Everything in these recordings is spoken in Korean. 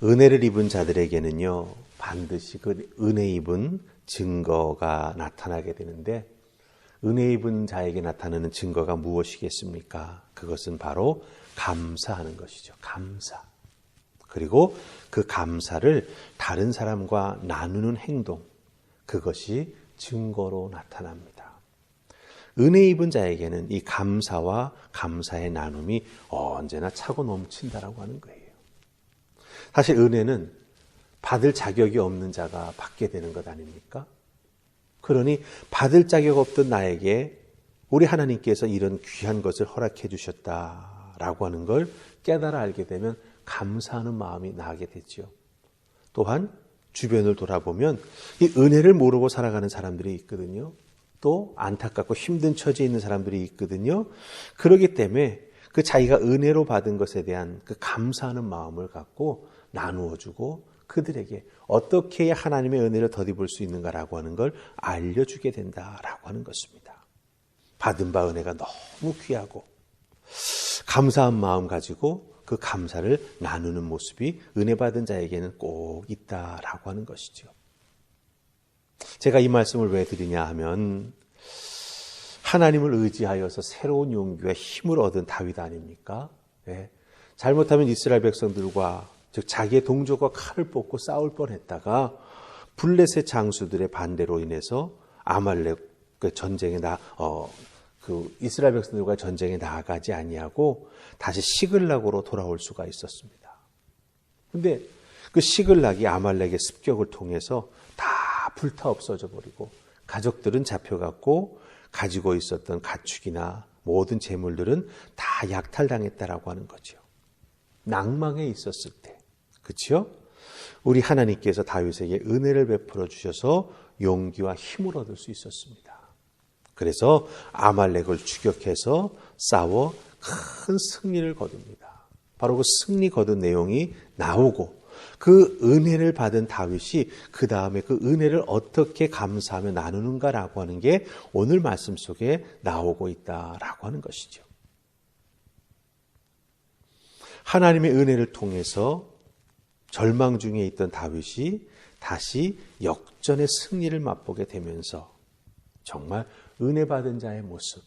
은혜를 입은 자들에게는요, 반드시 그 은혜 입은 증거가 나타나게 되는데, 은혜 입은 자에게 나타나는 증거가 무엇이겠습니까? 그것은 바로 감사하는 것이죠. 감사. 그리고 그 감사를 다른 사람과 나누는 행동. 그것이 증거로 나타납니다. 은혜 입은 자에게는 이 감사와 감사의 나눔이 언제나 차고 넘친다라고 하는 거예요. 사실 은혜는 받을 자격이 없는 자가 받게 되는 것 아닙니까? 그러니 받을 자격 없던 나에게 우리 하나님께서 이런 귀한 것을 허락해 주셨다라고 하는 걸 깨달아 알게 되면 감사하는 마음이 나게 되죠. 또한 주변을 돌아보면 이 은혜를 모르고 살아가는 사람들이 있거든요. 또 안타깝고 힘든 처지에 있는 사람들이 있거든요. 그러기 때문에 그 자기가 은혜로 받은 것에 대한 그 감사하는 마음을 갖고 나누어 주고 그들에게 어떻게 하나님의 은혜를 덧입을 수 있는가라고 하는 걸 알려주게 된다라고 하는 것입니다. 받은 바 은혜가 너무 귀하고 감사한 마음 가지고 그 감사를 나누는 모습이 은혜 받은 자에게는 꼭 있다라고 하는 것이죠. 제가 이 말씀을 왜 드리냐 하면 하나님을 의지하여서 새로운 용기와 힘을 얻은 다윗 아닙니까? 네. 잘못하면 이스라엘 백성들과 즉 자기의 동족과 칼을 뽑고 싸울 뻔했다가 블레셋 장수들의 반대로 인해서 아말렉 그 전쟁에 나 어, 그 이스라엘 백성들과 전쟁에 나아가지 아니하고 다시 시글락으로 돌아올 수가 있었습니다. 근데 그 시글락이 아말렉의 습격을 통해서 다 불타 없어져 버리고 가족들은 잡혀갔고 가지고 있었던 가축이나 모든 재물들은 다 약탈당했다라고 하는 거죠. 낭망에 있었을 때. 그렇죠? 우리 하나님께서 다윗에게 은혜를 베풀어 주셔서 용기와 힘을 얻을 수 있었습니다. 그래서 아말렉을 추격해서 싸워 큰 승리를 거둡니다. 바로 그 승리 거둔 내용이 나오고 그 은혜를 받은 다윗이 그 다음에 그 은혜를 어떻게 감사하며 나누는가라고 하는 게 오늘 말씀 속에 나오고 있다라고 하는 것이죠. 하나님의 은혜를 통해서 절망 중에 있던 다윗이 다시 역전의 승리를 맛보게 되면서 정말 은혜 받은 자의 모습,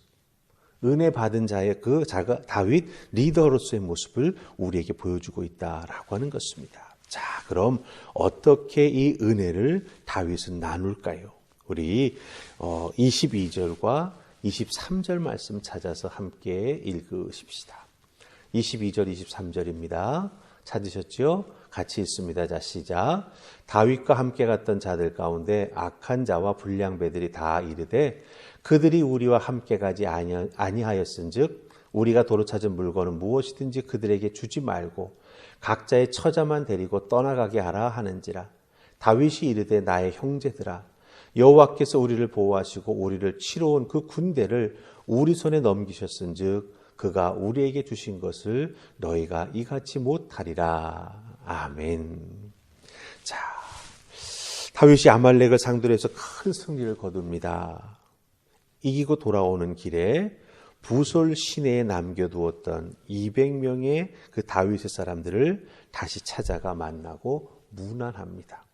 은혜 받은 자의 그 자가 다윗 리더로서의 모습을 우리에게 보여주고 있다라고 하는 것입니다. 자, 그럼 어떻게 이 은혜를 다윗은 나눌까요? 우리 22절과 23절 말씀 찾아서 함께 읽으십시다. 22절, 23절입니다. 찾으셨죠? 같이 있습니다. 자, 시작. 다윗과 함께 갔던 자들 가운데 악한 자와 불량 배들이 다 이르되 그들이 우리와 함께 가지 아니하였은즉 우리가 도로 찾은 물건은 무엇이든지 그들에게 주지 말고 각자의 처자만 데리고 떠나가게 하라 하는지라 다윗이 이르되 나의 형제들아 여호와께서 우리를 보호하시고 우리를 치러 온 그 군대를 우리 손에 넘기셨은즉 그가 우리에게 주신 것을 너희가 이같이 못하리라 아멘. 자, 다윗이 아말렉을 상대로 해서 큰 승리를 거둡니다. 이기고 돌아오는 길에 부솔 시내에 남겨두었던 200명의 그 다윗의 사람들을 다시 찾아가 만나고 무난합니다.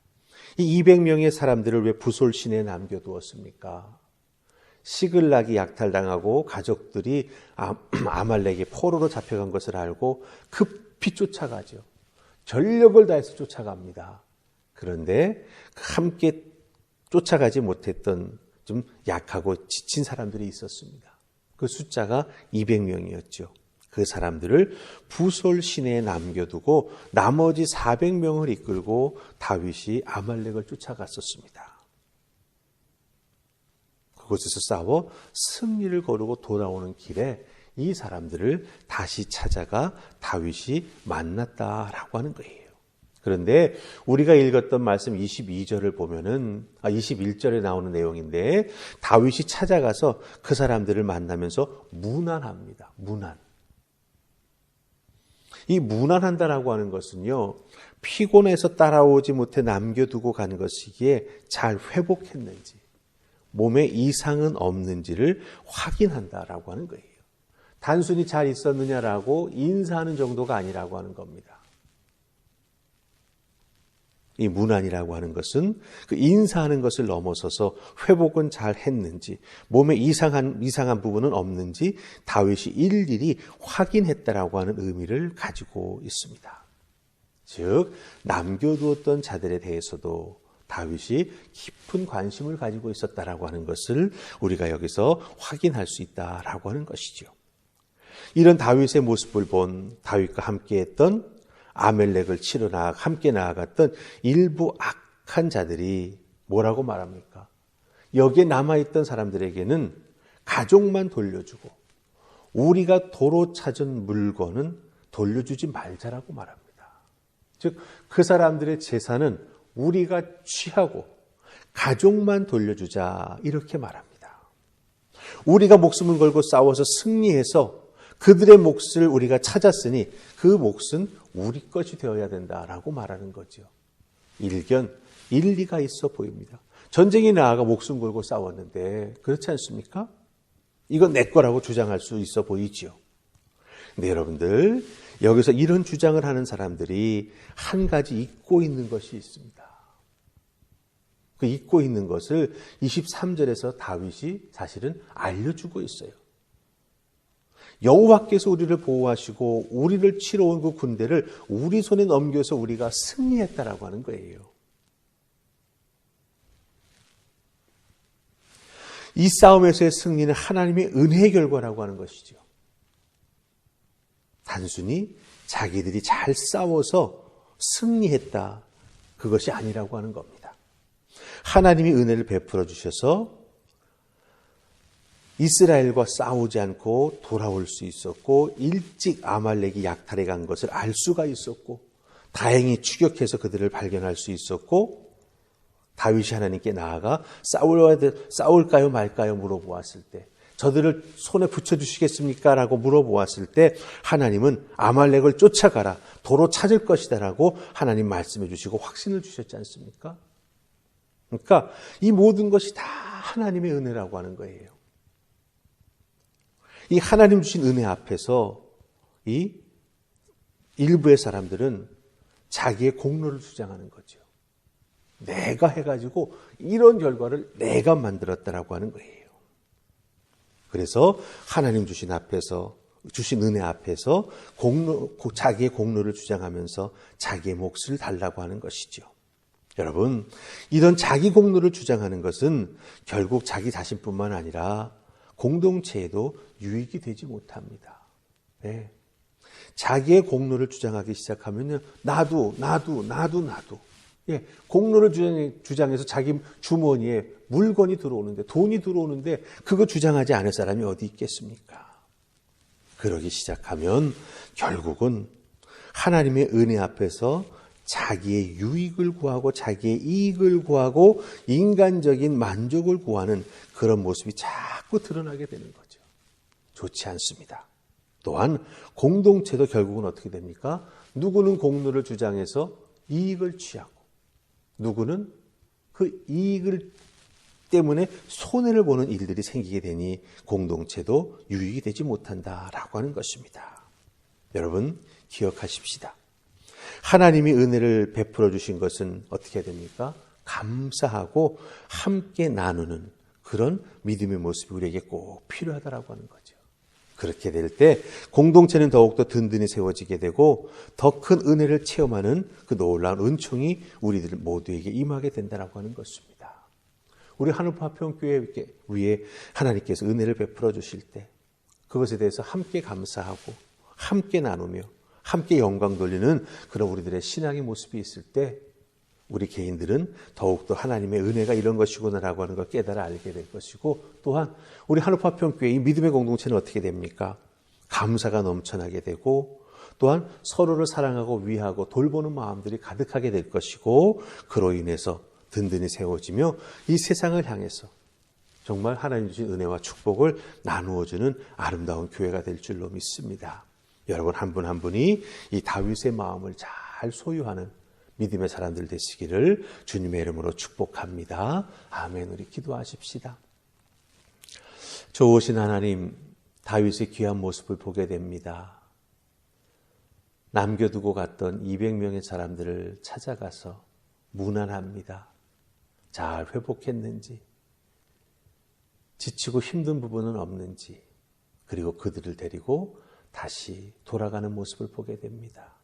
이 200명의 사람들을 왜 부솔 시내에 남겨두었습니까? 시글락이 약탈당하고 가족들이 아, 아말렉의 포로로 잡혀간 것을 알고 급히 쫓아가죠. 전력을 다해서 쫓아갑니다. 그런데 함께 쫓아가지 못했던 좀 약하고 지친 사람들이 있었습니다. 그 숫자가 200명이었죠. 그 사람들을 부솔 시내에 남겨두고 나머지 400명을 이끌고 다윗이 아말렉을 쫓아갔었습니다. 그곳에서 싸워 승리를 거르고 돌아오는 길에 이 사람들을 다시 찾아가 다윗이 만났다라고 하는 거예요. 그런데 우리가 읽었던 말씀 22절을 보면은 아 21절에 나오는 내용인데 다윗이 찾아가서 그 사람들을 만나면서 무난합니다. 무난. 이 무난한다라고 하는 것은요. 피곤해서 따라오지 못해 남겨두고 간 것이기에 잘 회복했는지 몸에 이상은 없는지를 확인한다라고 하는 거예요. 단순히 잘 있었느냐라고 인사하는 정도가 아니라고 하는 겁니다. 이 문안이라고 하는 것은 그 인사하는 것을 넘어서서 회복은 잘 했는지 몸에 이상한 이상한 부분은 없는지 다윗이 일일이 확인했다라고 하는 의미를 가지고 있습니다. 즉 남겨두었던 자들에 대해서도 다윗이 깊은 관심을 가지고 있었다라고 하는 것을 우리가 여기서 확인할 수 있다라고 하는 것이죠. 이런 다윗의 모습을 본 다윗과 함께했던 아멜렉을 치러 나아 함께 나아갔던 일부 악한 자들이 뭐라고 말합니까? 여기에 남아있던 사람들에게는 가족만 돌려주고 우리가 도로 찾은 물건은 돌려주지 말자라고 말합니다. 즉, 그 사람들의 재산은 우리가 취하고 가족만 돌려주자 이렇게 말합니다. 우리가 목숨을 걸고 싸워서 승리해서 그들의 몫을 우리가 찾았으니 그 몫은 우리 것이 되어야 된다라고 말하는 거죠. 일견 일리가 있어 보입니다. 전쟁이 나아가 목숨 걸고 싸웠는데 그렇지 않습니까? 이건 내 거라고 주장할 수 있어 보이지요. 근데 여러분들 여기서 이런 주장을 하는 사람들이 한 가지 잊고 있는 것이 있습니다. 그 잊고 있는 것을 23절에서 다윗이 사실은 알려주고 있어요. 여호와께서 우리를 보호하시고 우리를 치러 온 그 군대를 우리 손에 넘겨서 우리가 승리했다라고 하는 거예요. 이 싸움에서의 승리는 하나님의 은혜의 결과라고 하는 것이죠. 단순히 자기들이 잘 싸워서 승리했다. 그것이 아니라고 하는 겁니다. 하나님이 은혜를 베풀어 주셔서 이스라엘과 싸우지 않고 돌아올 수 있었고 일찍 아말렉이 약탈해 간 것을 알 수가 있었고 다행히 추격해서 그들을 발견할 수 있었고 다윗이 하나님께 나아가 싸울야 돼, 싸울까요 말까요 물어보았을 때 저들을 손에 붙여 주시겠습니까? 라고 물어보았을 때 하나님은 아말렉을 쫓아가라 도로 찾을 것이다 라고 하나님 말씀해 주시고 확신을 주셨지 않습니까? 그러니까 이 모든 것이 다 하나님의 은혜라고 하는 거예요. 이 하나님 주신 은혜 앞에서 이 일부의 사람들은 자기의 공로를 주장하는 거죠. 내가 해가지고 이런 결과를 내가 만들었다라고 하는 거예요. 그래서 하나님 주신 앞에서 주신 은혜 앞에서 공로, 자기의 공로를 주장하면서 자기의 몫을 달라고 하는 것이죠. 여러분, 이런 자기 공로를 주장하는 것은 결국 자기 자신뿐만 아니라 공동체에도 유익이 되지 못합니다. 네. 자기의 공로를 주장하기 시작하면요. 나도, 나도, 나도, 나도. 예, 공로를 주장해서 자기 주머니에 물건이 들어오는데, 돈이 들어오는데, 그거 주장하지 않을 사람이 어디 있겠습니까? 그러기 시작하면 결국은 하나님의 은혜 앞에서 자기의 유익을 구하고 자기의 이익을 구하고 인간적인 만족을 구하는 그런 모습이 자꾸 드러나게 되는 거죠. 좋지 않습니다. 또한 공동체도 결국은 어떻게 됩니까? 누구는 공로를 주장해서 이익을 취하고 누구는 그 이익을 때문에 손해를 보는 일들이 생기게 되니 공동체도 유익이 되지 못한다라고 하는 것입니다. 여러분 기억하십시다. 하나님이 은혜를 베풀어 주신 것은 어떻게 됩니까? 감사하고 함께 나누는 그런 믿음의 모습이 우리에게 꼭 필요하다라고 하는 거죠. 그렇게 될 때 공동체는 더욱더 든든히 세워지게 되고 더 큰 은혜를 체험하는 그 놀라운 은총이 우리들 모두에게 임하게 된다라고 하는 것입니다. 우리 하늘파평교회 위에 하나님께서 은혜를 베풀어 주실 때 그것에 대해서 함께 감사하고 함께 나누며 함께 영광 돌리는 그런 우리들의 신앙의 모습이 있을 때 우리 개인들은 더욱더 하나님의 은혜가 이런 것이구나라고 하는 걸 깨달아 알게 될 것이고 또한 우리 한우파평교회 이 믿음의 공동체는 어떻게 됩니까? 감사가 넘쳐나게 되고 또한 서로를 사랑하고 위하고 돌보는 마음들이 가득하게 될 것이고 그로 인해서 든든히 세워지며 이 세상을 향해서 정말 하나님 주신 은혜와 축복을 나누어주는 아름다운 교회가 될 줄로 믿습니다. 여러분 한 분한 한 분이 이 다윗의 마음을 잘 소유하는 믿음의 사람들 되시기를 주님의 이름으로 축복합니다. 아멘. 우리 기도하십시다. 좋으신 하나님, 다윗의 귀한 모습을 보게 됩니다. 남겨두고 갔던 200명의 사람들을 찾아가서 무난합니다. 잘 회복했는지, 지치고 힘든 부분은 없는지, 그리고 그들을 데리고 다시 돌아가는 모습을 보게 됩니다.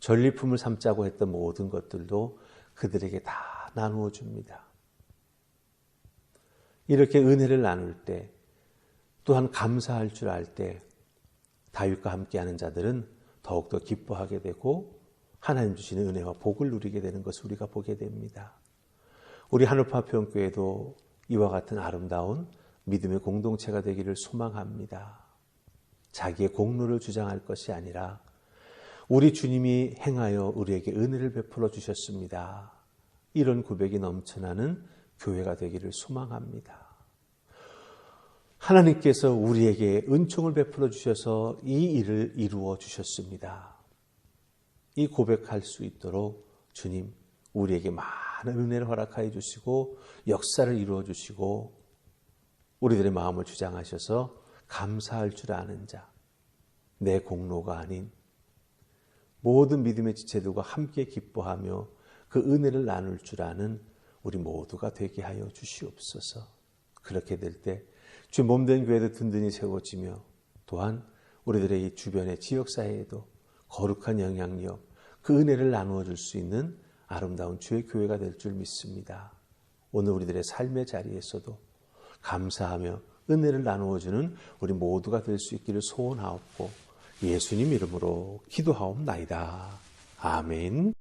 전리품을 삼자고 했던 모든 것들도 그들에게 다 나누어 줍니다. 이렇게 은혜를 나눌 때, 또한 감사할 줄 알 때, 다윗과 함께하는 자들은 더욱더 기뻐하게 되고 하나님 주시는 은혜와 복을 누리게 되는 것을 우리가 보게 됩니다. 우리 하늘파평교회도 이와 같은 아름다운 믿음의 공동체가 되기를 소망합니다. 자기의 공로를 주장할 것이 아니라 우리 주님이 행하여 우리에게 은혜를 베풀어 주셨습니다. 이런 고백이 넘쳐나는 교회가 되기를 소망합니다. 하나님께서 우리에게 은총을 베풀어 주셔서 이 일을 이루어 주셨습니다. 이 고백할 수 있도록 주님, 우리에게 많은 은혜를 허락하여 주시고 역사를 이루어 주시고 우리들의 마음을 주장하셔서 감사할 줄 아는 자, 내 공로가 아닌 모든 믿음의 지체들과 함께 기뻐하며 그 은혜를 나눌 줄 아는 우리 모두가 되게 하여 주시옵소서. 그렇게 될 때 주 몸된 교회도 든든히 세워지며 또한 우리들의 이 주변의 지역사회에도 거룩한 영향력, 그 은혜를 나누어 줄 수 있는 아름다운 주의 교회가 될 줄 믿습니다. 오늘 우리들의 삶의 자리에서도 감사하며 은혜를 나누어 주는 우리 모두가 될 수 있기를 소원하옵고 예수님 이름으로 기도하옵나이다. 아멘.